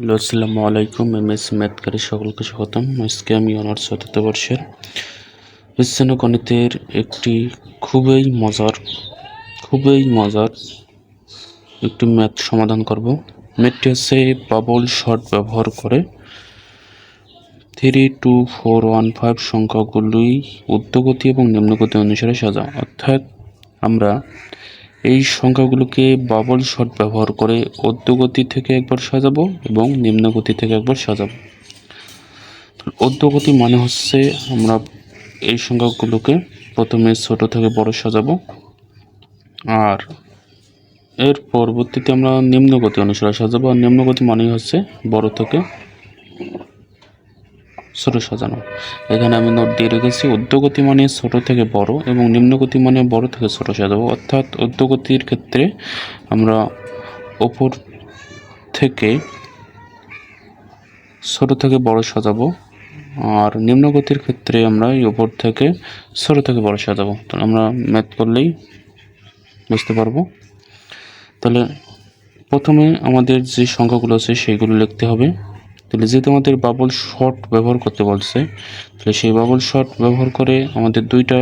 Hello, আসসালামু আলাইকুম, M S ম্যাথকারী সকলকে স্বাগতম। আজকে আমি অনার্স চতুর্থ বর্ষের বিজ্ঞান গণিতের একটি খুবই মজার খুবই মজার একটি ম্যাথ সমাধান করব। ম্যাথটি হচ্ছে বাবল শর্ট ব্যবহার করে three two four one five সংখ্যাগুলি উদ্যোগতি এবং নিম্নগতি অনুসারে সাজা অর্থাৎ আমরা এই সংখ্যাগুলোকে বাবল শট ব্যবহার করে ঊর্ধ্বগতি থেকে একবার সাজাবো এবং নিম্নগতি থেকে একবার সাজাবো। ঊর্ধ্বগতি মানে হচ্ছে আমরা এই সংখ্যাগুলোকে প্রথমে ছোট থেকে বড় সাজাবো আর এর পরবর্তীতে আমরা নিম্নগতি অনুসারে সাজাবো। আর নিম্নগতি মানেই হচ্ছে বড় থেকে ছোট সাজানো। এখানে আমি নোট দিয়ে রেখেছি ঊর্ধ্বগতি মানে ছোট থেকে বড় এবং নিম্নগতি মানে বড় থেকে ছোট সাজাবো। অর্থাৎ ঊর্ধ্বগতির ক্ষেত্রে আমরা ওপর থেকে ছোট থেকে বড় সাজাবো আর নিম্নগতির ক্ষেত্রে আমরা এই ওপর থেকে ছোট থেকে বড় সাজাবো। তাহলে আমরা ম্যাথ করলেই বুঝতে পারব। তাহলে প্রথমে আমাদের যে সংখ্যাগুলো আছে সেইগুলো লিখতে হবে। তাহলে যেহেতু আমাদের বাবল শর্ট ব্যবহার করতে বলছে। তাহলে সেই বাবল শর্ট ব্যবহার করে আমাদের দুইটা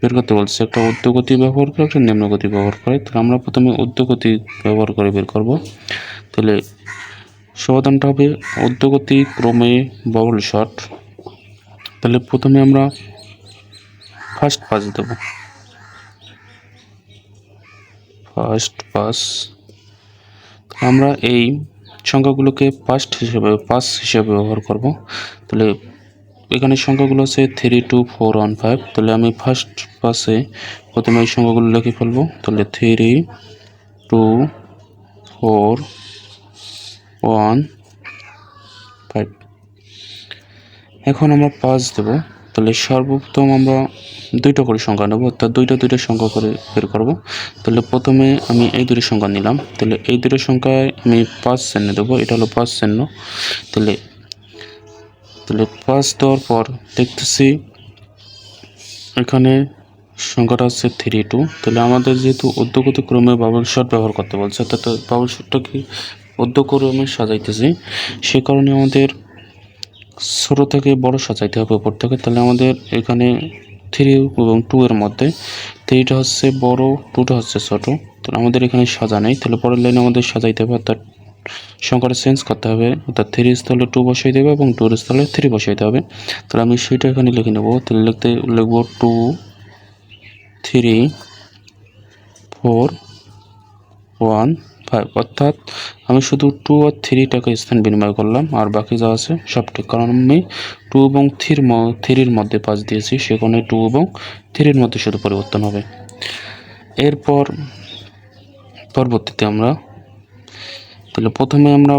বের করতে বলছে। একটা উদ্যোগতি ব্যবহার করে, একটা নিম্নগতি ব্যবহার করে। তাহলে আমরা প্রথমে ঊর্ধ্বগতি ব্যবহার করে বের করব। তাহলে সমাধানটা হবে ঊর্ধ্বগতি ক্রমে বাবল শট তাহলে প্রথমে আমরা ফার্স্ট পাস দেব। ফার্স্ট পাস আমরা এই সংখ্যাগুলোকে পাস্ট হিসেবে পাস হিসেবে ব্যবহার করব। তাহলে এখানে সংখ্যাগুলো আছে three two four one five তাহলে আমি ফার্স্ট পাসে প্রথমে এই সংখ্যাগুলো লিখে ফেলব। তাহলে three two four one five এখন আমরা পাঁচ দেব। তাহলে সর্বপ্রথম আমরা দুইটা করে সংখ্যা নেব, অর্থাৎ দুইটা দুইটা সংখ্যা করে বের করব। তাহলে প্রথমে আমি এই দুটো সংখ্যা নিলাম। তাহলে এই দুটো সংখ্যায় আমি পাঁচ চিহ্ন দেবো, এটা হলো পাঁচ চিহ্ন। তাহলে তাহলে পাঁচ দেওয়ার পর দেখতেছি এখানে সংখ্যাটা হচ্ছে থ্রি টু তাহলে আমাদের যেহেতু অধ্যগত ক্রমে বাবল শট ব্যবহার করতে বলছে, অর্থাৎ বাবল শটটা কি অধ্যক্রমে সাজাইতেছি, সে কারণে আমাদের ছোটো থেকে বড় সাজাইতে হবে উপর থেকে, তাহলে আমাদের এখানে থ্রি এবং টু এর মধ্যে থ্রিটা হচ্ছে বড় টুটা হচ্ছে ছোটো, তাহলে আমাদের এখানে সাজা নেই, তাহলে পরের লাইনে আমাদের সাজাইতে হবে, অর্থাৎ সংখ্যাটা চেঞ্জ করতে হবে, অর্থাৎ থ্রি স্থলে টু বসাই দেবে এবং টুর স্থলে থ্রি বসাইতে হবে, তাহলে আমি সেটা এখানে লিখে নেব, তাহলে লিখতে, লিখব two three four one five অর্থাৎ আমি শুধু টু আর থ্রি টাকা স্থান বিনিময় করলাম, আর বাকি যা আছে সব ঠিক কারণ আমি টু এবং থ্রির থ্রির মধ্যে পাঁচ দিয়েছি সেখানে টু এবং থ্রির মধ্যে শুধু পরিবর্তন হবে। এরপর পরবর্তীতে আমরা, তাহলে প্রথমে আমরা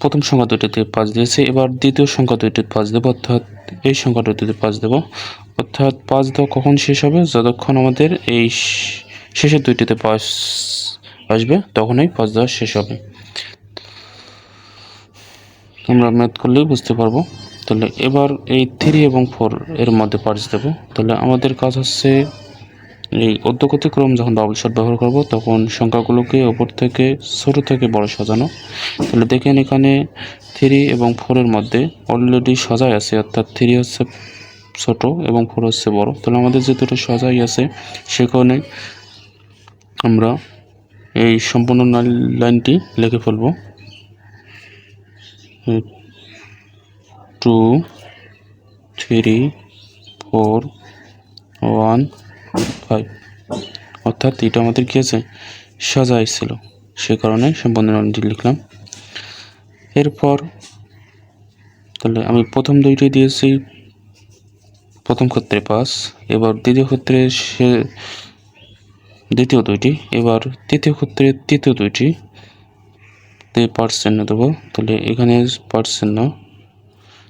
প্রথম সংখ্যা দুটিতে পাঁচ দিয়েছি, এবার দ্বিতীয় সংখ্যা দুইটিতে পাঁচ দেবো, অর্থাৎ এই সংখ্যা দুটিতে পাঁচ দেবো। অর্থাৎ পাঁচ দেওয়া কখন শেষ হবে? যতক্ষণ আমাদের এই শেষের দুইটিতে পাঁচ আসবে, তখনই দেওয়া শেষ হবে। আমরা ম্যাথ করলেই বুঝতে পারব। তাহলে এবার এই থ্রি এবং ফোর এর মধ্যে পার্স দেবো। তাহলে আমাদের কাজ হচ্ছে এই অধ্যগতি ক্রম যখন ডাবল শট ব্যবহার করব, তখন সংখ্যাগুলোকে ওপর থেকে ছোট থেকে বড় সাজানো। তাহলে দেখেন এখানে থ্রি এবং ফোরের মধ্যে অলরেডি সাজাই আছে, অর্থাৎ থ্রি হচ্ছে ছোট এবং ফোর হচ্ছে বড়। তাহলে আমাদের যে দুটো সাজাই আছে, সেখানে আমরা এই সম্পূর্ণ লাইনটি লিখে ফেলব। Two, three, four, one, five. অর্থাৎ এটা আমাদের কী আছে? সাজা ছিল সে কারণে সম্পূর্ণ লাইনটি লিখলাম। এরপর তাহলে আমি প্রথম দুইটি দিয়েছি। প্রথম ক্ষেত্রে পাস এবার দ্বিতীয় ক্ষেত্রে সে দ্বিতীয় দুইটি, এবার তৃতীয় ক্ষেত্রে তৃতীয় দুইটি। তে পার্সেন্ট দেবো। তাহলে এখানে পার্সেন্ট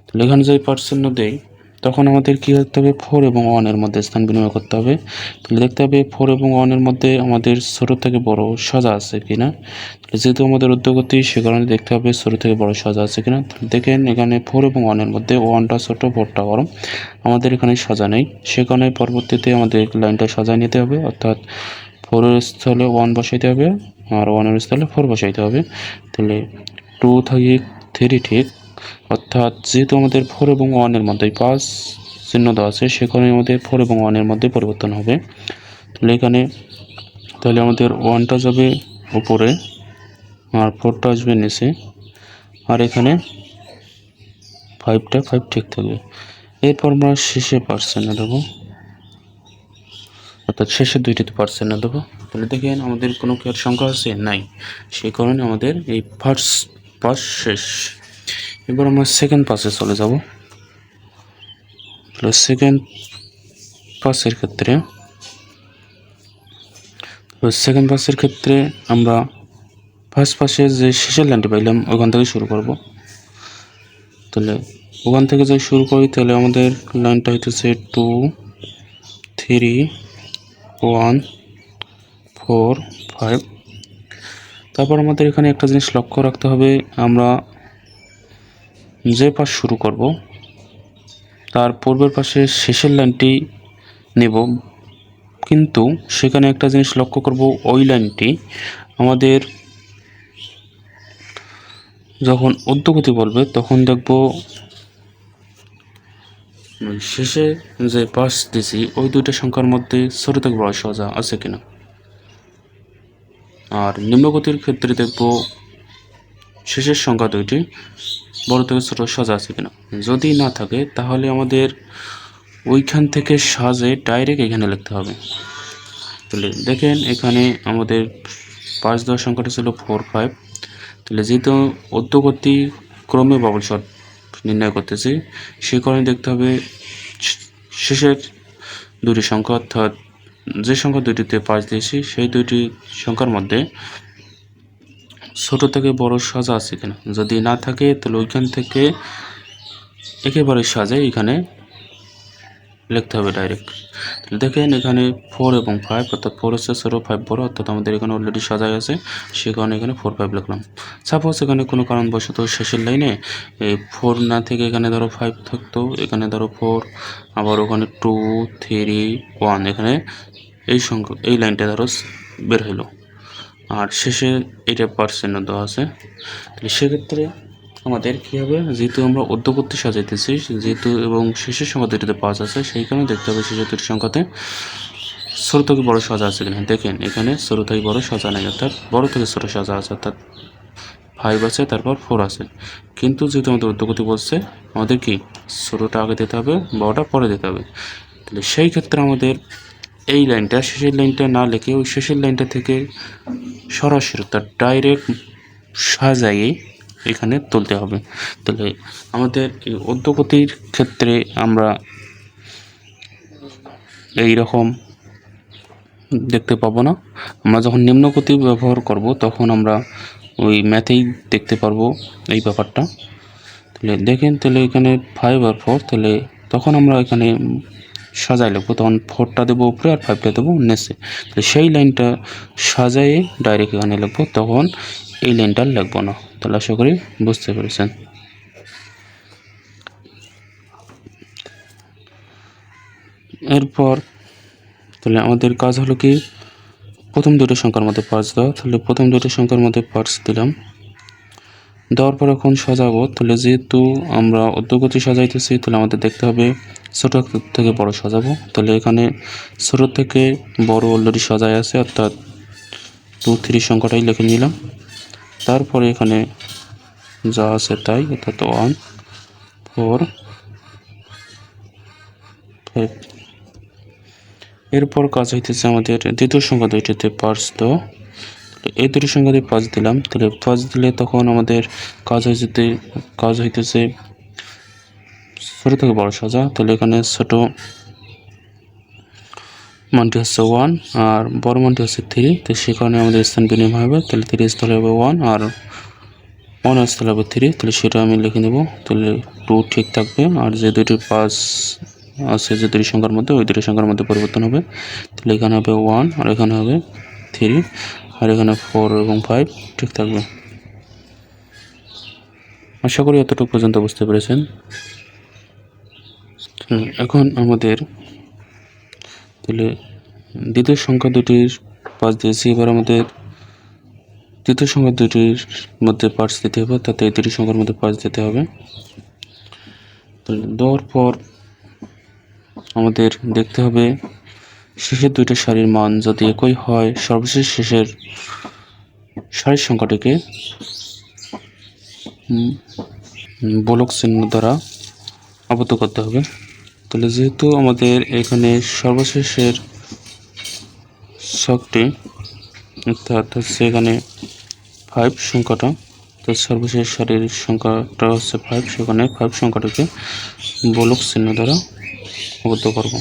তাহলে এখানে যদি পার্সেন্ট দেই, তখন আমাদের কী করতে হবে? ফোর এবং ওয়ানের মধ্যে স্থান বিনিময় করতে হবে। তাহলে দেখতে হবে ফোর এবং ওয়ানের মধ্যে আমাদের ছোটো থেকে বড় সাজা আছে কি না যেহেতু আমাদের উদ্যোগতি, সে কারণে দেখতে হবে ছোটো থেকে বড় সাজা আছে কি কিনা দেখেন এখানে ফোর এবং ওয়ানের মধ্যে ওয়ানটা ছোটো ফোরটা গরম। আমাদের এখানে সাজা নেই। সে কারণে পরবর্তীতে আমাদের লাইনটা সাজায় নিতে হবে। অর্থাৎ ফোরের স্থলে ওয়ান বসাইতে হবে আর ওয়ানের স্থলে ফোর বসাইতে হবে। তাহলে টু থেকে থ্রি ঠিক। অর্থাৎ যেহেতু আমাদের ফোর এবং ওয়ানের মধ্যে পাঁচ চিহ্ন দেওয়া আছে সেখানে আমাদের ফোর এবং ওয়ানের মধ্যে পরিবর্তন হবে। তাহলে এখানে, তাহলে আমাদের ওয়ানটা যাবে উপরে আর ফোরটা আসবে নিচে। আর এখানে ফাইভটা ফাইভ ঠিক থাকবে। এরপর আমরা শেষে পার্সেন্টে দেবো। অর্থাৎ শেষের দুইটিতে পার্সেন্ট না দেবো। তাহলে দেখেন আমাদের কোনো কি সংখ্যা আছে? নাই। সেই কারণে আমাদের এই ফার্স্ট পাস শেষ। এবার আমরা সেকেন্ড পাসে চলে যাব। তাহলে সেকেন্ড পাসের ক্ষেত্রে সেকেন্ড পাসের ক্ষেত্রে আমরা ফার্স্ট পাসে যে শেষের লাইনটি পাইলাম, ওখান থেকে শুরু করব। তাহলে ওখান থেকে যদি শুরু করি, তাহলে আমাদের লাইনটা হইতেছে two three one, four, five. তারপর আমাদের এখানে একটা জিনিস লক্ষ্য রাখতে হবে, আমরা যে পাশ শুরু করব, তার পূর্বের পাশে শেষের লাইনটি নেব। কিন্তু সেখানে একটা জিনিস লক্ষ্য করব, ওই লাইনটি আমাদের যখন উদ্যোগতি বলবে, তখন দেখব শেষে যে পাস দিছি, ওই দুইটা সংখ্যার মধ্যে ছোট থেকে বড় সহজা আছে কিনা? আর নিম্নগতির ক্ষেত্রে দেখব শেষের সংখ্যা দুইটি, বড় থেকে ছোট সাজা আছে কিনা? যদি না থাকে, তাহলে আমাদের ওইখান থেকে সাজে ডাইরেক্ট এখানে লিখতে হবে। তাহলে দেখেন এখানে আমাদের পাঁচ দেওয়ার সংখ্যাটা ছিল ফোর ফাইভ তাহলে যেহেতু অদ্যগতি ক্রমে বাবল শট নির্ণয় করতেছি। সেই কারণে দেখতে হবে শেষের দুটি সংখ্যা অর্থাৎ যে সংখ্যা দুটিতে পাঁচ দিয়েছি, সেই দুটি সংখ্যার মধ্যে ছোট থেকে বড় সাজা আছে কিনা। যদি না থাকে, তাহলে ওইখান থেকে একেবারে সাজে এখানে। লিখতে হবে ডাইরেক্ট দেখেন এখানে ফোর এবং ফাইভ অর্থাৎ ফোর হচ্ছে ছোটো ফাইভ বড়, অর্থাৎ আমাদের এখানে অলরেডি সাজাই আছে। সে কারণে এখানে ফোর ফাইভ লিখলাম। সাপোজ এখানে কোনো কারণবশত শেষের লাইনে এই ফোর না থেকে এখানে ধরো ফাইভ থাকতো, এখানে ধরো ফোর আবার ওখানে টু থ্রি ওয়ান এখানে এই সংখ্যা এই লাইনটা ধরো বের হলো আর শেষে এটা পার্সেন্ট দেওয়া আছে। তাহলে সেক্ষেত্রে আমাদের কী হবে? যেহেতু আমরা অধ্যপত্তি সাজাইতেছি, যেহেতু এবং শেষের সংখ্যা দুটিতে পাঁচ আছে সেই কারণে দেখতে হবে শেষের সংখ্যাতে ছোটো থেকে বড় সাজা আছে কিনা। দেখেন, এখানে ছোটো থেকে বড় সাজা নেই, অর্থাৎ বড় থেকে ছোটো সাজা আছে, অর্থাৎ ফাইভ আছে, তারপর ফোর আছে। কিন্তু যেহেতু আমাদের উদ্যোগতি বলছে, আমাদের কি? ছোটোটা আগে দিতে হবে, বড়টা পরে দিতে হবে। তাহলে সেই ক্ষেত্রে আমাদের এই লাইনটা, শেষের লাইনটা না লিখে ওই শেষের লাইনটা থেকে সরাসরি, অর্থাৎ ডাইরেক্ট সাজাইয়ে এখানে তুলতে হবে। তাহলে আমাদের উদ্যোগতির ক্ষেত্রে আমরা এই রকম দেখতে পাবো না? আমরা যখন নিম্নগতি ব্যবহার করব, তখন আমরা ওই ম্যাথেই দেখতে পারব এই ব্যাপারটা। তাহলে দেখেন, তাহলে এখানে ফাইভ আর ফোর তাহলে তখন আমরা এখানে সাজাই লিখব। তখন ফোরটা দেবো উপরে আর ফাইভটা দেবো নিচে। তাহলে সেই লাইনটা সাজাইয়ে ডাইরেক্ট এখানে লিখব, তখন এই লাইনটা লিখব না। তাহলে আশা করি বুঝতে পেরেছেন। এরপর তাহলে আমাদের কাজ হলো কি, প্রথম দুটো সংখ্যার মধ্যে পার্স দেওয়া। তাহলে প্রথম দুটো সংখ্যার মধ্যে পার্স দিলাম। দেওয়ার পর এখন সাজাবো। তাহলে যেহেতু আমরা অদ্যগতি সাজাইতেছি, তাহলে আমাদের দেখতে হবে ছোট থেকে বড় সাজাবো। তাহলে এখানে ছোট থেকে বড় অলরেডি সাজায় আছে, অর্থাৎ টু থ্রি সংখ্যাটাই লিখে নিলাম। তারপরে এখানে যা আছে তাই, অর্থাৎ ওয়ান ফোর ফাইভ এরপর কাজ হইতেছে আমাদের দ্বিতীয় সংখ্যা দুইটিতে পার্স তো। এই দুটি সংখ্যা দিয়ে পাঁচ দিলাম। তাহলে পাঁচ দিলে তখন আমাদের কাজ হইতে কাজ হইতেছে ছোটো থেকে বড় সাজা। তাহলে এখানে ছোট মানটি হচ্ছে ওয়ান আর বড় মানটি হচ্ছে থ্রি তো সে কারণে আমাদের স্থান বিনিময় হবে। তাহলে থ্রি স্থলে হবে ওয়ান আর ওয়ান স্থলে হবে থ্রি তাহলে সেটা আমি লিখে নেব। তাহলে টু ঠিক থাকবে। আর যে দুটি পাঁচ আছে, যে দুটি সংখ্যার মধ্যে, ওই দুটি সংখ্যার মধ্যে পরিবর্তন হবে। তাহলে এখানে হবে ওয়ান আর এখানে হবে থ্রি আর এখানে ফোর এবং ফাইভ ঠিক থাকবে। আশা করি এতটুকু পর্যন্ত বুঝতে পেরেছেন। এখন আমাদের তাহলে দ্বিতীয় সংখ্যা দুটির পাঁচ দিয়েছি এবার আমাদের তৃতীয় সংখ্যা দুটির মধ্যে পার্টস দিতে হবে, তাতে তৃতীয় সংখ্যার মধ্যে পার্টস দিতে হবে। তাহলে দেওয়ার পর আমাদের দেখতে হবে শেষের দুইটা সারির মান যদি একই হয়, সর্বশেষ শেষের সারির সংখ্যাটিকে বলক চিহ্ন দ্বারা আবদ্ধ করতে হবে। তাহলে যেহেতু আমাদের এখানে সর্বশেষের ছকটি, অর্থাৎ হচ্ছে এখানে ফাইভ সংখ্যাটা, তো সর্বশেষ সারির সংখ্যাটা হচ্ছে ফাইভ সেখানে ফাইভ সংখ্যাটাকে বলক চিহ্ন দ্বারা আবদ্ধ করব।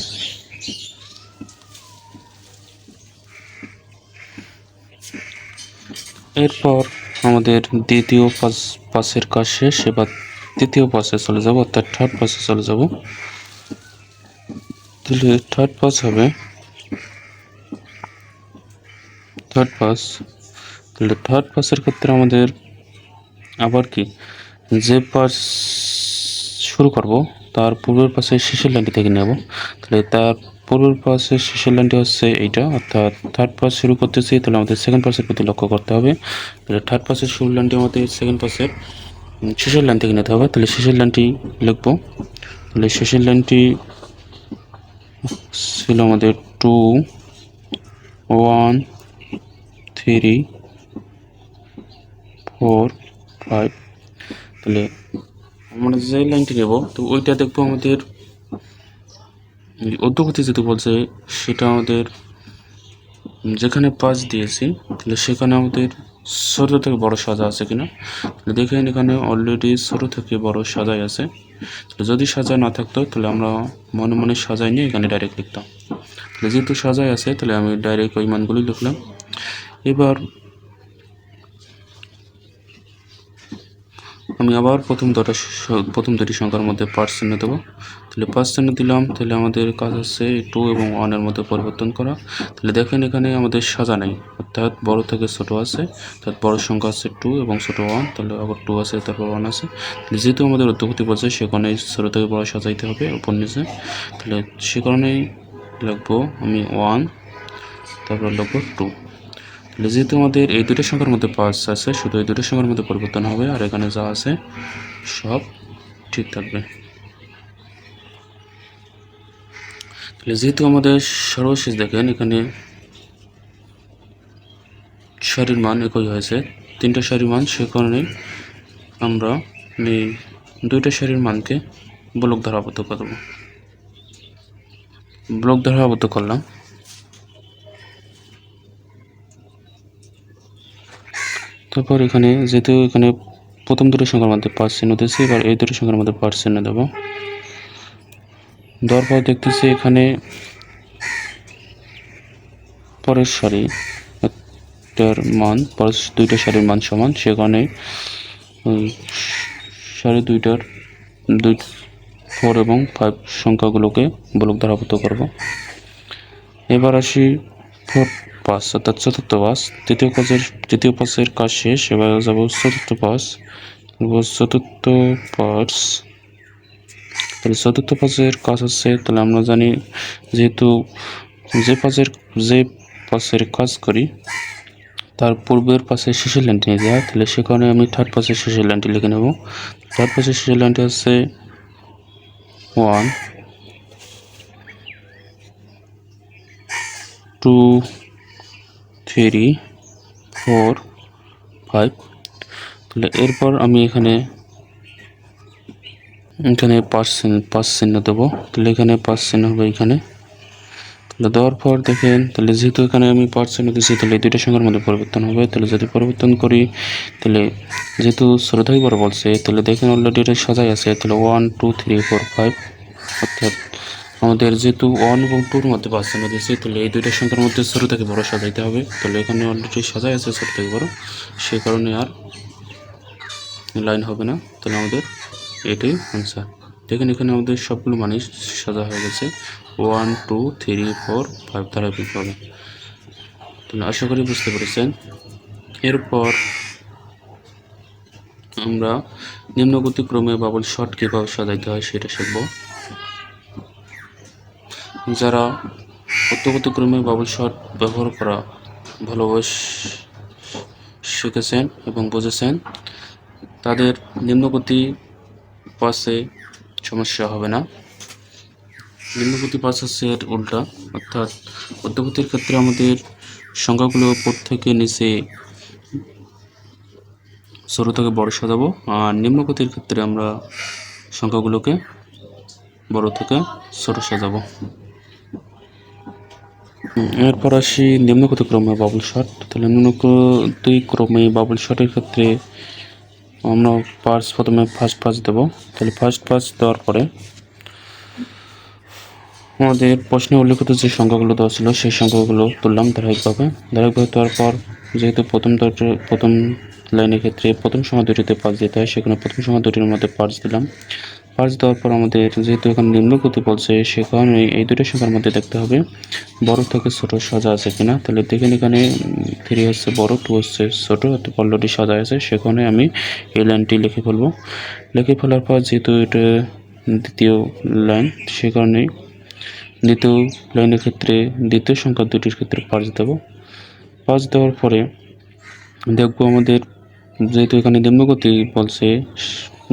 এরপর আমাদের দ্বিতীয় পাস, পাসের কাজ শেষ, এবার তৃতীয় পাসে চলে যাব, অর্থাৎ থার্ড পাসে চলে যাব। তাহলে থার্ড পাস হবে। থার্ড পাস তাহলে থার্ড পাসের ক্ষেত্রে আমাদের আবার কি? যে পাস শুরু করব, তার পূর্বের পাশে শেষের লাইনটি থেকে নেব। তাহলে তার পূর্বের পাশে শেষের লাইনটি হচ্ছে এইটা, অর্থাৎ থার্ড পাস শুরু করতেছি, তাহলে আমাদের সেকেন্ড পাসের প্রতি লক্ষ্য করতে হবে। তাহলে থার্ড পাসের শুরুর লাইনটি আমাদের সেকেন্ড পাসের শেষের লাইন থেকে নিতে হবে। তাহলে শেষের লাইনটি লিখব। তাহলে শেষের লাইনটি ছিল আমাদের two one three four five তাহলে আমরা যে লাইনটি নেব, তো ওইটা দেখব আমাদের অধ্যগতি যেহেতু বলছে, সেটা আমাদের যেখানে পাঁচ দিয়েছি, তাহলে সেখানে আমাদের ছোটো থেকে বড় সাজা আছে কিনা? দেখেন এখানে অলরেডি ছোটো থেকে বড় সাজাই আছে। যদি সাজায় না থাকতো, তাহলে আমরা মনে মনে সাজায় নিয়ে এখানে ডাইরেক্ট লিখতাম। তাহলে যেহেতু সাজায় আছে, তাহলে আমি ডাইরেক্ট ওই মানগুলি লিখলাম। এবার আমি আবার প্রথম দুটা প্রথম দুটি সংখ্যার মধ্যে পার্সেন্ট দেবো। তাহলে পার্স চিহ্ন দিলাম, তাহলে আমাদের কাজ হচ্ছে টু এবং ওয়ানের মধ্যে পরিবর্তন করা। তাহলে দেখেন এখানে আমাদের সাজা নেই, অর্থাৎ বড় থেকে ছোট আছে, অর্থাৎ বড় সংখ্যা আছে টু এবং ছোট ওয়ান তাহলে আবার টু আছে, তারপর ওয়ান আছে। যেহেতু আমাদের অধ্যগতি বলছে সেখানে ছোট থেকে বড় সাজাইতে হবে উপর নিচে। তাহলে সে কারণেই লিখব আমি ওয়ান তারপর লিখব টু তাহলে যেহেতু আমাদের এই দুটো সংখ্যার মধ্যে পাঁচ আছে, শুধু এই দুটো সংখ্যার মধ্যে পরিবর্তন হবে, আর এখানে যা আছে সব ঠিক থাকবে। যেহেতু আমাদের সর্বশেষ দেখেন, এখানে সারির মান একই হয়েছে। তিনটা সারির মান, সে কারণে আমরা এই দুইটা সারির মানকে ব্লক দ্বারা আবদ্ধ করব ব্লক দ্বারা আবদ্ধ করলাম। তারপর এখানে যেহেতু এখানে প্রথম দুটো সংখ্যার মধ্যে চিহ্ন দিয়েছি, এবার এই দুটো সংখ্যার মধ্যে চিহ্ন দেবো। দেওয়ার দেখতেছি এখানে পরের সারি একটার মান, পরের দুইটা সারির মান সমান, সেখানে সারি দুইটার দুই ফোর এবং ফাইভ সংখ্যাগুলোকে ব্লক দ্বারা আবদ্ধ করব। এবার আসি ফোর পাস অর্থাৎ চতুর্থ পাস তৃতীয় কাজের তৃতীয় পাসের কাজ শেষ, এবার যাব চতুর্থ পাস চতুর্থ পাস তাহলে চতুর্থ পাসের কাজ হচ্ছে তাহলে আমরা জানি যেহেতু যে পাসের যে পাসের কাজ করি, তার পূর্বের পাশে শেষের লাইনটি নিয়ে যায়। তাহলে সেখানে আমি থার্ড পাসের শেষের লাইনটি লিখে নেব। থার্ড পাসের শেষের লাইনটি হচ্ছে one two three four five তাহলে এরপর আমি এখানে এখানে পাঁচ চিহ্ন পাঁচ চিহ্ন দেবো। তাহলে এখানে পাঁচ চিহ্ন হবে এখানে। তাহলে দেওয়ার পর দেখেন, তাহলে যেহেতু এখানে আমি পাঁচ চিহ্ন দিচ্ছি তাহলে এই দুইটা সংখ্যার মধ্যে পরিবর্তন হবে। তাহলে যদি পরিবর্তন করি, তাহলে যেহেতু থেকে বড় বলছে, তাহলে দেখেন অলরেডি এটা সাজাই আছে। তাহলে one two three four five অর্থাৎ আমাদের যেহেতু ওয়ান এবং টুর মধ্যে পাঁচ চিহ্ন দিয়েছি, তাহলে এই দুইটা সংখ্যার মধ্যে ছোটো থেকে বড় সাজাইতে হবে। তাহলে এখানে অলরেডি সাজাই আছে ছোটো থেকে বড়। সেই কারণে আর লাইন হবে না। তাহলে আমাদের এটাই আনসার দেখেন এখানে আমাদের সবগুলো মানে সাজা হয়ে গেছে। One two three four five ধারাবাহিক হবে তাহলে আশা করি বুঝতে পেরেছেন। এরপর আমরা নিম্নগতিক্রমে বাবল শর্ট কীভাবে সাজাইতে হয় সেটা শিখব। যারা উচ্চগতিক্রমে বাবল শর্ট ব্যবহার করা ভালোবাস শিখেছেন এবং বুঝেছেন, তাদের নিম্নগতি পাসে সমস্যা হবে না। নিম্নগতি পাস হচ্ছে এর উল্টা, অর্থাৎ মধ্যগতির ক্ষেত্রে আমাদের সংখ্যাগুলো উপর থেকে নিচে ছোট থেকে বড় সাজাবো, আর নিম্নগতির ক্ষেত্রে আমরা সংখ্যাগুলোকে বড় থেকে ছোট সাজাবো। এরপর আসি নিম্নগতি ক্রমে বাবুল শট। তাহলে নিম্নগতি ক্রমে বাবুল শটের ক্ষেত্রে আমরা পার্স প্রথমে ফার্স্ট পাস দেবো। তাহলে ফার্স্ট পাস দেওয়ার পরে আমাদের প্রশ্নে উল্লেখিত যে সংখ্যাগুলো দেওয়া ছিল, সেই সংখ্যাগুলো তুললাম ধারাবাহিকভাবে। ধারাবাহিকভাবে দেওয়ার পর যেহেতু প্রথম প্রথম লাইনের ক্ষেত্রে প্রথম সময় দুটিতে পাঁচ দিতে হয়, সেখানে প্রথম সময় দুটির মধ্যে পার্স দিলাম। পাঁচ দেওয়ার পর আমাদের যেহেতু এখানে নিম্নগতি বলছে, সে কারণে এই দুটো সংখ্যার মধ্যে দেখতে হবে, বড় থেকে ছোট সাজা আছে কিনা। তাহলে দেখেন এখানে থ্রি হচ্ছে বড় টু হচ্ছে ছোট অলরেডি সাজা আছে সেখানে আমি এই লাইনটি লিখে ফেলব। লিখে ফেলার পর যেহেতু এটা দ্বিতীয় লাইন সে কারণে দ্বিতীয় লাইনের ক্ষেত্রে, দ্বিতীয় সংখ্যা দুটির ক্ষেত্রে পাঁচ দেবো। পাঁচ দেওয়ার পরে দেখব আমাদের যেহেতু এখানে নিম্নগতি বলছে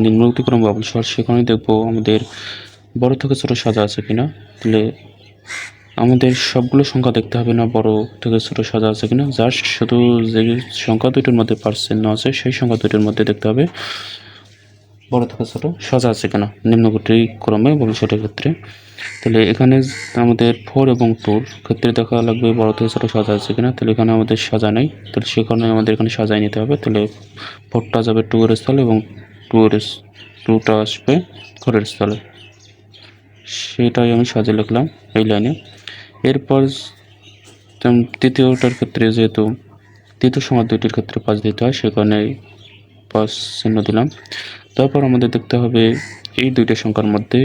নিম্নগতি ক্রম বাবুল স্বর সেখানে দেখব আমাদের বড় থেকে ছোট সাজা আছে কিনা। তাহলে আমাদের সবগুলো সংখ্যা দেখতে হবে না বড় থেকে ছোট সাজা আছে কিনা। জাস্ট শুধু যে সংখ্যা দুটির মধ্যে পার্সেন্ট আছে, সেই সংখ্যা দুটির মধ্যে দেখতে হবে বড় থেকে ছোট সাজা আছে কিনা নিম্নগতি ক্রমে ভবিষ্যতের ক্ষেত্রে। তাহলে এখানে আমাদের ফোর এবং টুর ক্ষেত্রে দেখা লাগবে বড় থেকে ছোটো সাজা আছে কিনা। তাহলে এখানে আমাদের সাজা নেই। তাহলে সেখানে আমাদের এখানে সাজাই নিতে হবে। তাহলে ফোরটা যাবে টু এর স্থলে এবং টু এর টুটা আসবে ফোরের স্থলে। সেটাই আমি সাজে লিখলাম এই লাইনে। এরপর তৃতীয়টার ক্ষেত্রে যেহেতু, তৃতীয় সময় দুইটির ক্ষেত্রে পাঁচ দিতে হয়, সে কারণে পাঁচ চিহ্ন দিলাম। তারপর আমাদের দেখতে হবে এই দুইটা সংখ্যার মধ্যে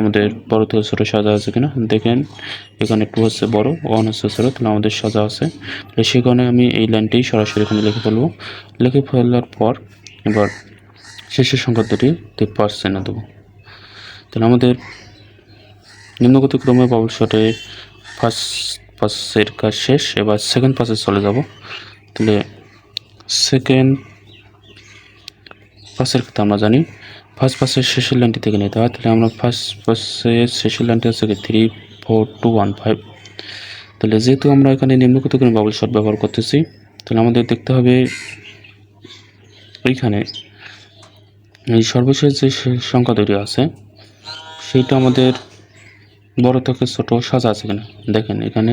আমাদের বড় থেকে ছোটো সাজা আছে কিনা। দেখেন, এখানে টু হচ্ছে বড় ওয়ান হচ্ছে ছোটো, তাহলে আমাদের সাজা আছে। তাহলে সে কারণে আমি এই লাইনটি সরাসরি এখানে লিখে ফেলব। লিখে ফেলার পর এবার শেষের সংখ্যা দুটি পাঁচ চিহ্ন দেবো। তাহলে আমাদের নিম্নগত ক্রমে বাবল শটে ফার্স্ট পাসের কাজ শেষ, এবার সেকেন্ড পাসে চলে যাব। তাহলে সেকেন্ড পাসের কথা আমরা জানি। ফার্স্ট পাসের শেষের লাইনটি থেকে নিতে হয়। তাহলে আমরা ফার্স্ট পাসের শেষের লাইনটি হচ্ছে three four two one five তাহলে যেহেতু আমরা এখানে নিম্নগত কোনো বাবল শট ব্যবহার করতেছি, তাহলে আমাদের দেখতে হবে এইখানে এই সর্বশেষ যে সংখ্যা তৈরি আছে, সেইটা আমাদের বড় থেকে ছোট সাজা আছে কিনা? দেখেন, এখানে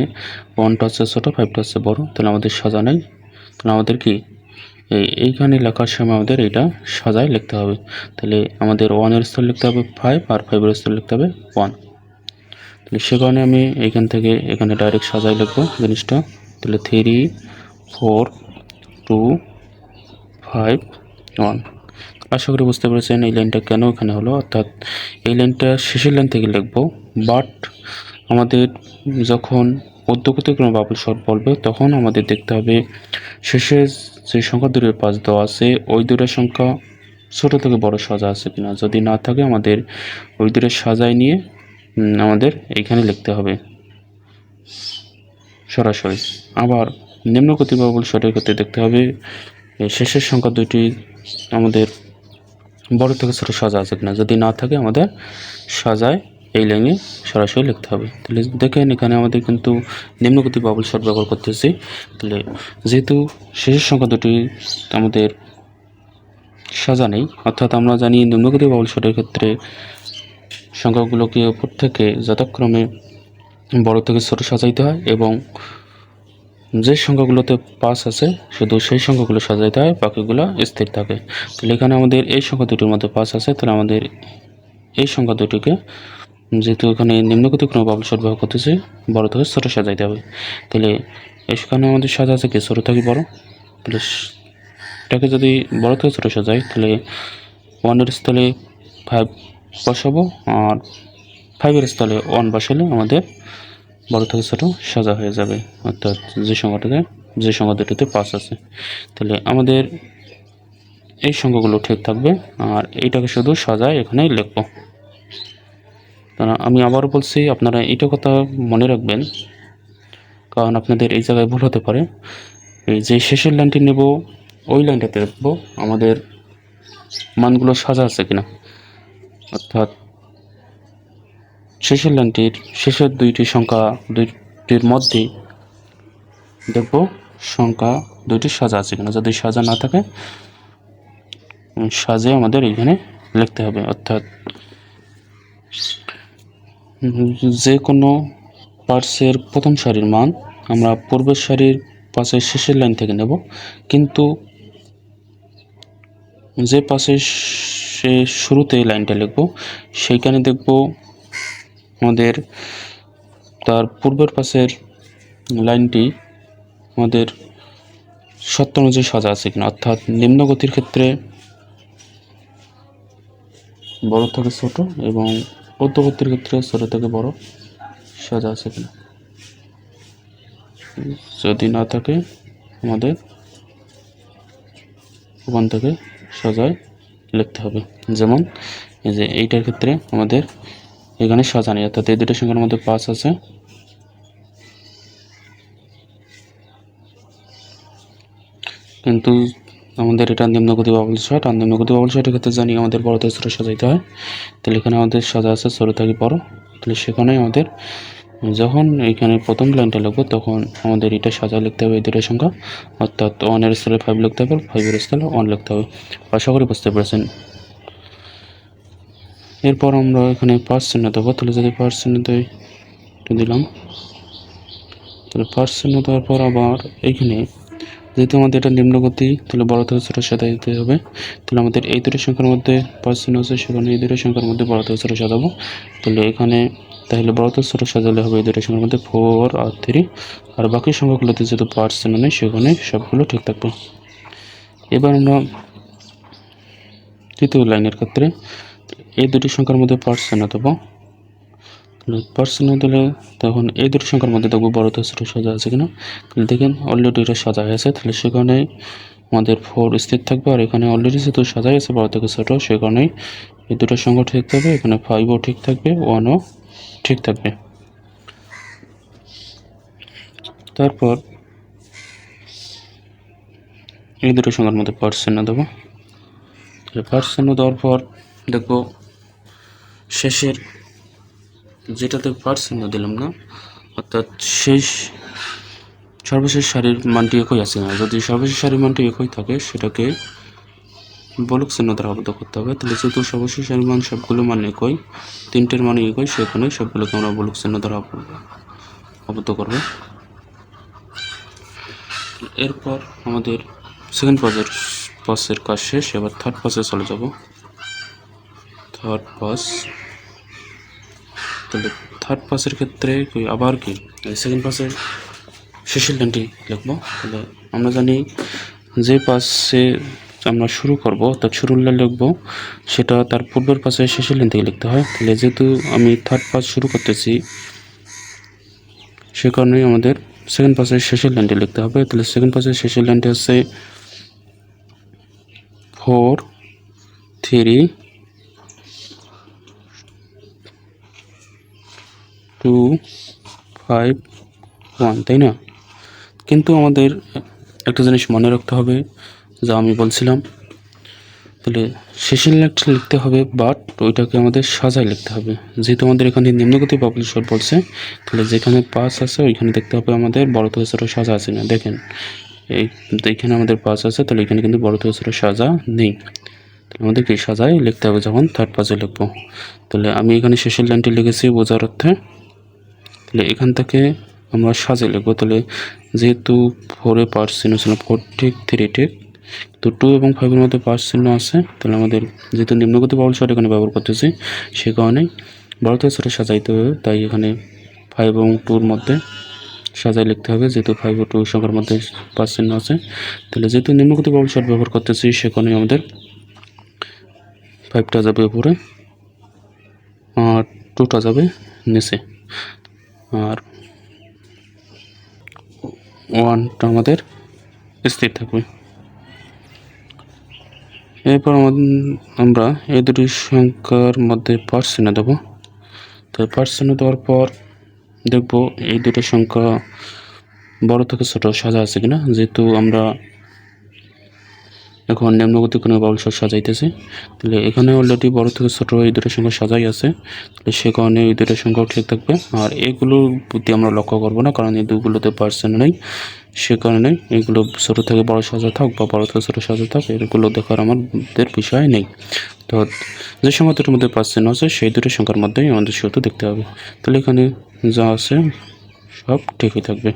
ওয়ানটা হচ্ছে ছোটো ফাইভটা হচ্ছে বড়, তাহলে আমাদের সাজা নেই। তাহলে আমাদের কি? এই, এইখানে লেখার সময় আমাদের এটা সাজায় লিখতে হবে। তাহলে আমাদের ওয়ানের স্তর লিখতে হবে ফাইভ আর ফাইভের স্তর লিখতে হবে ওয়ান তাহলে সে কারণে আমি এখান থেকে এখানে ডাইরেক্ট সাজাই লিখব জিনিসটা। তাহলে three four two five one আশা করি বুঝতে পেরেছেন এই লাইনটা কেন এখানে হলো? অর্থাৎ এই লাইনটা শেষের লাইন থেকে লিখব। বাট আমাদের যখন পদ্মগতি কোনো বাবুল শর্ট বলবে, তখন আমাদের দেখতে হবে শেষে যে সংখ্যা দুটোর পাঁচ দেওয়া আছে, ওই দুটোর সংখ্যা ছোট থেকে বড় সাজা আছে কিনা? যদি না থাকে, আমাদের ওই দুটোর সাজায় নিয়ে আমাদের এইখানে লিখতে হবে। সরাসরি। আবার নিম্নগতি বাবুল শর্টের ক্ষেত্রে দেখতে হবে শেষের সংখ্যা দুটি আমাদের বড় থেকে ছোটো সাজা আছে কিনা? যদি না থাকে আমাদের সাজায় এই লাইনে সরাসরি লিখতে হবে। তাহলে দেখেন এখানে আমাদের কিন্তু নিম্নগতি বাবল শট ব্যবহার করতেছি। তাহলে যেহেতু শেষের সংখ্যা দুটি আমাদের সাজা নেই, অর্থাৎ আমরা জানি নিম্নগতি বাবল শটের ক্ষেত্রে সংখ্যাগুলোকে ওপর থেকে যথাক্রমে বড় থেকে ছোট সাজাইতে হয় এবং যে সংখ্যাগুলোতে পাস আছে, শুধু সেই সংখ্যাগুলো সাজাইতে হয়, বাকিগুলো স্থির থাকে। তাহলে এখানে আমাদের এই সংখ্যা দুটির মধ্যে পাস আছে, তাহলে আমাদের এই সংখ্যা দুটিকে যেহেতু এখানে নিম্নগত কোনো বাবুল শট ব্যবহার করতেছি, বড় থেকে ছোটো সাজাইতে হবে। তাহলে এখানে আমাদের সাজা আছে কি, ছোটো থেকে বড়? তাহলে এটাকে যদি বড় থেকে ছোটো সাজাই, তাহলে ওয়ানের স্থলে ফাইভ বসাবো, আর ফাইভের স্থলে ওয়ান বসালে আমাদের বড় থেকে ছোট সাজা হয়ে যাবে। অর্থাৎ যে সংখ্যাটাতে, যে সংখ্যা দুটিতে পাস আছে। তাহলে আমাদের এই সংখ্যাগুলো ঠিক থাকবে। আর এইটাকে শুধু সাজায় এখানে লিখব। আমি আবার বলছি, আপনারা এটা কথা মনে রাখবেন। কারণ আপনাদের এই জায়গায় ভুল হতে পারে। এই যে শেষের লাইনটি নেব, ওই লাইনটাতে দেখব আমাদের মানগুলো সাজা আছে কিনা। অর্থাৎ শেষের লাইনটির শেষের দুইটি সংখ্যা দুইটির মধ্যে দেখব সংখ্যা দুইটি সাজা আছে কিনা। যদি সাজা না থাকে সাজে আমাদের এখানে লিখতে হবে। অর্থাৎ যে কোনো পার্টসের প্রথম সারির মান আমরা পূর্বের সারির পাশের শেষের লাইন থেকে নেব। কিন্তু যে পাশে সে শুরুতে লাইনটা লিখব, সেইখানে দেখব আমাদের তার পূর্বের পাশের লাইনটি আমাদের সত্য অনুযায়ী সাজা আছে কিনা। অর্থাৎ নিম্ন গতির ক্ষেত্রে বড় থেকে ছোট এবং মধ্যবর্তীর ক্ষেত্রে ছোট থেকে বড় সাজা আছে কিনা। যদি না থাকে, আমাদের ওখান থেকে সাজায় লিখতে হবে। যেমন এই যে এইটার ক্ষেত্রে আমাদের এখানে সাজা নেই অর্থাৎ এই দুটো সংখ্যার মধ্যে পাঁচ আছে। কিন্তু আমাদের এটা নিম্নগতি বাবল শট আর নিম্নগতি বাবল শটের ক্ষেত্রে জানি আমাদের বড় থেকে সাজাইতে হয়। তাহলে এখানে আমাদের সাজা আছে ছোট থেকে বড় তাহলে সেখানে আমাদের যখন এখানে প্রথম লাইনটা লিখব, তখন আমাদের এটা সাজা লিখতে হবে এই দুটো সংখ্যা। অর্থাৎ ওয়ানের স্থলে ফাইভ লিখতে হবে ফাইভের স্থলে ওয়ান লিখতে হবে। আশা করি বুঝতে পেরেছেন। এরপর আমরা এখানে পার্সেন্ট দেবো তাহলে যদি চিহ্ন দিই একটু দিলাম, তাহলে চিহ্ন দেওয়ার পর আবার এইখানে যেহেতু আমাদের এটা নিম্নগতি তাহলে বড় থেকে ছোটোর সাথে দিতে হবে। তাহলে আমাদের এই দুটো সংখ্যার মধ্যে পার্সেন্ট আছে সেখানে এই দুটো সংখ্যার মধ্যে বড় থেকে ছোটো সাজাবো। তাহলে এখানে তাহলে বড় থেকে ছোটো সাজালে হবে এই দুটো সংখ্যার মধ্যে ফোর আর থ্রি আর বাকি সংখ্যাগুলোতে যেহেতু পার্সেন্ট নেই, সেখানে সবগুলো ঠিক থাকবে। এবার আমরা তৃতীয় লাইনের ক্ষেত্রে এই দুটি সংখ্যার মধ্যে পার্সেন্ট দেবো চিহ্ন দিলে তখন এই দুটি সংখ্যার মধ্যে দেখব বড় থেকে ছোটো সাজা আছে কিনা। তাহলে দেখেন অলরেডি এটা সাজা হয়েছে তাহলে সেখানে আমাদের ফোর স্থির থাকবে আর এখানে অলরেডি যেহেতু সাজাই আছে, বড় থেকে ছোটো সে কারণেই এই দুটো সংখ্যা ঠিক থাকবে, এখানে ফাইভও ঠিক থাকবে ওয়ানও ঠিক থাকবে। তারপর এই দুটো সংখ্যার মধ্যে পার্সেন্ট দেবো। পার্সেন্ট দেওয়ার পর দেখব শেষের যেটাতে পার্সেন্ট দিলাম না, অর্থাৎ শেষ, সর্বশেষ সারির মানটি একই আছে না। যদি সর্বশেষ সারির মানটি একই থাকে, সেটাকে বলক চিহ্ন দ্বারা আবদ্ধ করতে হবে। তাহলে যেহেতু সর্বশেষ সারির মান সবগুলো মান একই, তিনটের মানে একই, সেখানে সবগুলোকে আমরা বলক চিহ্ন দ্বারা আব- আবদ্ধ করব। এরপর আমাদের সেকেন্ড পাসের পাসের কাজ শেষ। এবার থার্ড পাসে চলে যাব। থার্ড পাস তাহলে থার্ড পাসের ক্ষেত্রে আবার কি? সেকেন্ড পাসের শেষের লাইনটি লিখব। তাহলে আমরা জানি যে পাসে আমরা শুরু করব, অর্থাৎ শুরুর লাইন লিখব, সেটা তার পূর্বের পাশে শেষের লাইন থেকে লিখতে হয়। তাহলে যেহেতু আমি থার্ড পাস শুরু করতেছি, সে কারণেই আমাদের সেকেন্ড পাসের শেষের লাইনটি লিখতে হবে। তাহলে সেকেন্ড পাসের শেষের লাইনটি হচ্ছে four three two five one, তাই না? কিন্তু আমাদের একটা জিনিস মনে রাখতে হবে, যা আমি বলছিলাম। তাহলে শেষের লাইনটা লিখতে হবে বাট ওইটাকে আমাদের সাজায় লিখতে হবে। যেহেতু আমাদের এখানে নিম্নগতি পাবলিশার বলছে তাহলে যেখানে পাস আছে, ওইখানে দেখতে হবে আমাদের বড় থেকে সাজা আছে না। দেখেন, এই এখানে আমাদের পাস আছে, তাহলে এখানে কিন্তু বড় থেকে সাজা নেই। তাহলে আমাদের সাজায় লিখতে হবে, যখন থার্ড পাসে লিখব। তাহলে আমি এখানে শেষের লাইনটি লিখেছি বোঝার অর্থে। তাহলে এখান থেকে আমরা সাজে লিখব তাহলে যেহেতু ফোরে পার্স চিহ্ন ছিল ফোর ঠিক থ্রি ঠিক তো টু এবং ফাইভের মধ্যে চিহ্ন আছে, তাহলে আমাদের যেহেতু নিম্নগতি বাউল শট এখানে ব্যবহার করতেছি, সে কারণে বড় থেকে ছোটো সাজাইতে হবে, তাই এখানে ফাইভ এবং টুর মধ্যে সাজাই লিখতে হবে, যেহেতু ফাইভ ও টু সংখ্যার মধ্যে চিহ্ন আছে, তাহলে যেহেতু নিম্নগতি বাউল শট ব্যবহার করতেছি সেখানে আমাদের ফাইভটা যাবে উপরে, আর টুটা যাবে নিচে। আর ওয়ানটা আমাদের স্থির থাকবে। এরপর আমরা এই দুটি সংখ্যার মধ্যে পার্সেন্ট দেবো। তো পার্সেন্ট দেওয়ার পর দেখব এই দুটো সংখ্যা বড় থেকে ছোট সাজা আছে কিনা। যেহেতু আমরা এখন নিম্নগতি কোনো বাউল শট সাজাইতেছে। তাহলে এখানে অলরেডি বড় থেকে ছোট এই দুটোর সঙ্গে সাজাই আছে। তাহলে সে কারণে এই দুটোর সংখ্যাও ঠিক থাকবে। আর এগুলোর প্রতি আমরা লক্ষ্য করব না, কারণ এই দুগুলোতে পার্সেন্ট নেই। সে কারণে এগুলো ছোট থেকে বড় সাজা থাক বা বড় থেকে ছোট সাজা থাক, এগুলো দেখার আমাদের বিষয় নেই। তো যে সংখ্যা দুটোর মধ্যে পার্সেন্ট আছে, সেই দুটো সংখ্যার মধ্যেই আমাদের শুধু দেখতে হবে। তাহলে এখানে যা আছে, সব ঠিকই থাকবে।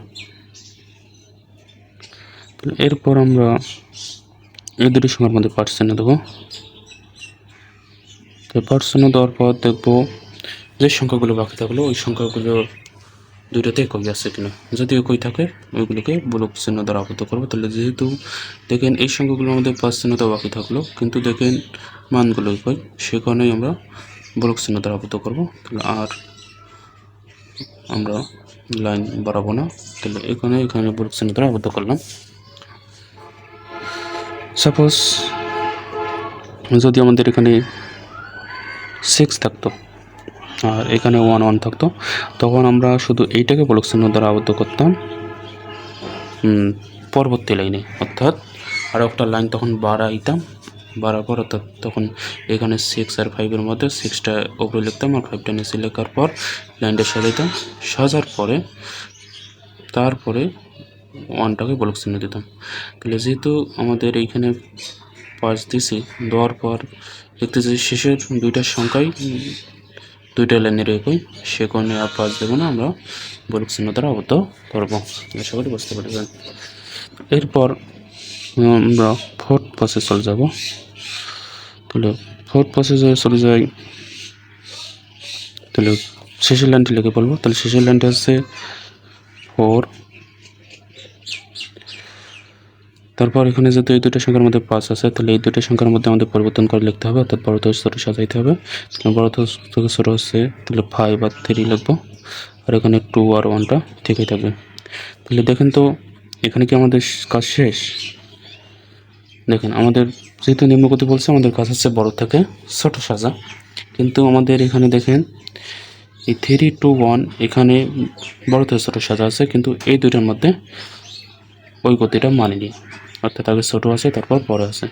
এরপর আমরা এই দুটি সংখ্যার মধ্যে পার্সেন্টে দেবো তো পার্সেন্টে দেওয়ার পর দেখব যে সংখ্যাগুলো বাকি থাকল, ওই সংখ্যাগুলো দুইটাতে একই আছে কিনা। যদি একই থাকে, ওইগুলোকে ব্লক চিহ্ন দ্বারা আবদ্ধ করব। তাহলে যেহেতু দেখেন এই সংখ্যাগুলোর মধ্যে পাঁচ চিহ্নটা বাকি থাকল, কিন্তু দেখেন মানগুলো একই সে কারণেই আমরা ব্লক চিহ্ন দ্বারা আবদ্ধ করব। তাহলে আর আমরা লাইন বাড়াবো না। তাহলে এখানে এখানে ব্লক চিহ্ন দ্বারা আবদ্ধ করলাম। সাপোজ যদি আমাদের এখানে সিক্স থাকতো, আর এখানে ওয়ান ওয়ান থাকতো, তখন আমরা শুধু এইটাকে ব্লক চিহ্ন দ্বারা আবদ্ধ করতাম পরবর্তী লাইনে অর্থাৎ আরও একটা লাইন তখন বাড়াইতাম, বাড়ার পর অর্থাৎ তখন এখানে সিক্স আর ফাইভের মধ্যে সিক্সটা উপরে লিখতাম আর ফাইভটা নিচে লেখার পর লাইনটা সাজাইতাম। সাজার পরে, তারপরে ওয়ানটাকে ব্লক চিহ্ন দিতাম। তাহলে যেহেতু আমাদের এইখানে পাঁচ দিছি, দেওয়ার পর দেখতেছি শেষের দুইটা সংখ্যাই দুইটা লাইনের একই, সে কারণে আর পাঁচ দেবো না, আমরা ব্লক চিহ্ন দ্বারা আবদ্ধ করব। আশা করি বুঝতে পারবেন এরপর আমরা ফোর্থ পাশে চলে যাব। তাহলে ফোর্থ পাশে যদি চলে যাই। তাহলে শেষের লাইনটি লিখে বলব। তাহলে শেষের লাইনটা হচ্ছে ফোর তারপর এখানে যেহেতু এই দুটো সংখ্যার মধ্যে পাঁচ আছে, তাহলে এই দুটো সংখ্যার মধ্যে আমাদের পরিবর্তন করে লিখতে হবে, অর্থাৎ বড় থেকে ছোটো সাজাইতে হবে। বড় থেকে ছোটো হচ্ছে, তাহলে ফাইভ আর থ্রি লিখব, আর এখানে টু আর ওয়ানটা ঠিকই থাকবে। তাহলে দেখেন তো, এখানে কি আমাদের কাজ শেষ? দেখেন, আমাদের যেহেতু নিম্নগতি বলছে, আমাদের কাজ হচ্ছে বড় থেকে ছোটো সাজা। কিন্তু আমাদের এখানে দেখেন, এই থ্রি টু ওয়ান এখানে বড় থেকে ছোটো সাজা আছে, কিন্তু এই দুইটার মধ্যে ওই গতিটা মানিনি। অর্থাৎ আগে ছোটো আছে, তারপর বড় আছে।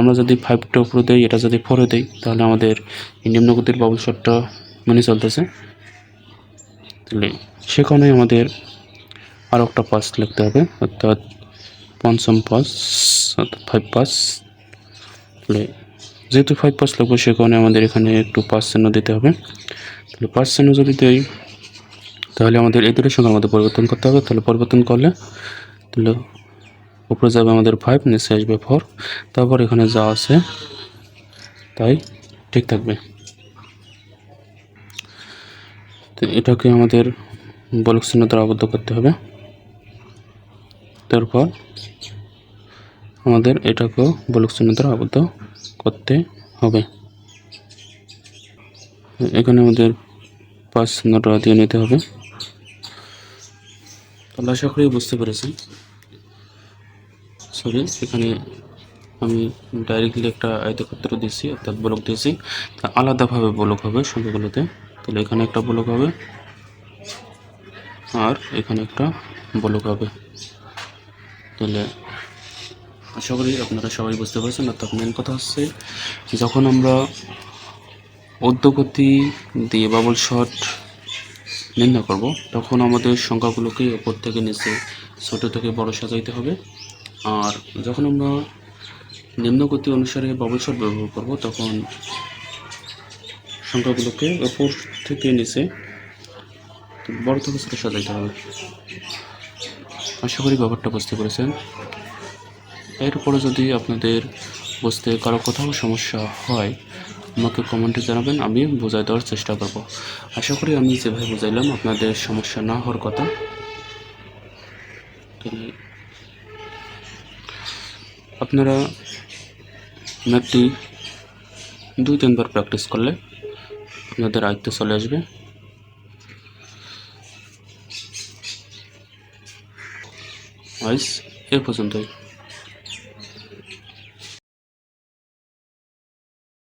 আমরা যদি ফাইভটা উপরে দিই, এটা যদি ফোরে দিই, তাহলে আমাদের এই নিম্ন গতির বাবুল শটটা মেনে চলতেছে। তাহলে সেখানে আমাদের আরও একটা পাস লিখতে হবে, অর্থাৎ পঞ্চম পাস, অর্থাৎ ফাইভ পাস। তাহলে যেহেতু ফাইভ পাস লিখব সে কারণে আমাদের এখানে একটু পাস চিহ্ন দিতে হবে। তাহলে পাস চিহ্ন যদি দেই, তাহলে আমাদের এই দুটোর সঙ্গে আমাদের পরিবর্তন করতে হবে। তাহলে পরিবর্তন করলে, তাহলে উপরে যাবে আমাদের ফাইভ নিচে আসবে ফোর তারপর এখানে যা আছে, তাই ঠিক থাকবে। তো এটাকে আমাদের বলক চিহ্ন দ্বারা আবদ্ধ করতে হবে। তারপর আমাদের এটাকেও বলক চিহ্ন দ্বারা আবদ্ধ করতে হবে। এখানে আমাদের পাঁচ চিহ্নটা দিয়ে নিতে হবে। তাহলে আশা করি বুঝতে পেরেছেন সরি এখানে আমি ডাইরেক্টলি একটা আয়তক্ষেত্র দিয়েছি, অর্থাৎ ব্লক দিয়েছি। তা আলাদাভাবে ব্লক হবে সংখ্যাগুলোতে তাহলে এখানে একটা ব্লক হবে, আর এখানে একটা ব্লক হবে। তাহলে আশা করি আপনারা সবাই বুঝতে পারছেন। অর্থাৎ মেন কথা হচ্ছে, যখন আমরা উদ্যোগতি দিয়ে বাবল শট নির্ণয় করব, তখন আমাদের সংখ্যাগুলোকে ওপর থেকে নিচে, ছোট থেকে বড় সাজাইতে হবে। আর যখন আমরা নিম্নগতি অনুসারে বাবল শট ব্যবহার করব, তখন সংখ্যাগুলোকে ওপর থেকে নিচে বড় থেকে ছোট সাজাইতে হবে। আশা করি ব্যাপারটা বুঝতে পেরেছেন। এরপরে যদি আপনাদের বুঝতে কারও কোথাও সমস্যা হয়, আমাকে কমেন্টে জানাবেন, আমি বোঝাই দেওয়ার চেষ্টা করব। আশা করি আমি যেভাবে বুঝাইলাম, আপনাদের সমস্যা না হওয়ার কথা। আপনারা ম্যাপটি দুই তিনবার প্র্যাকটিস করলে আপনাদের আয়ত্ত চলে আসবে। আজ এ পর্যন্তই।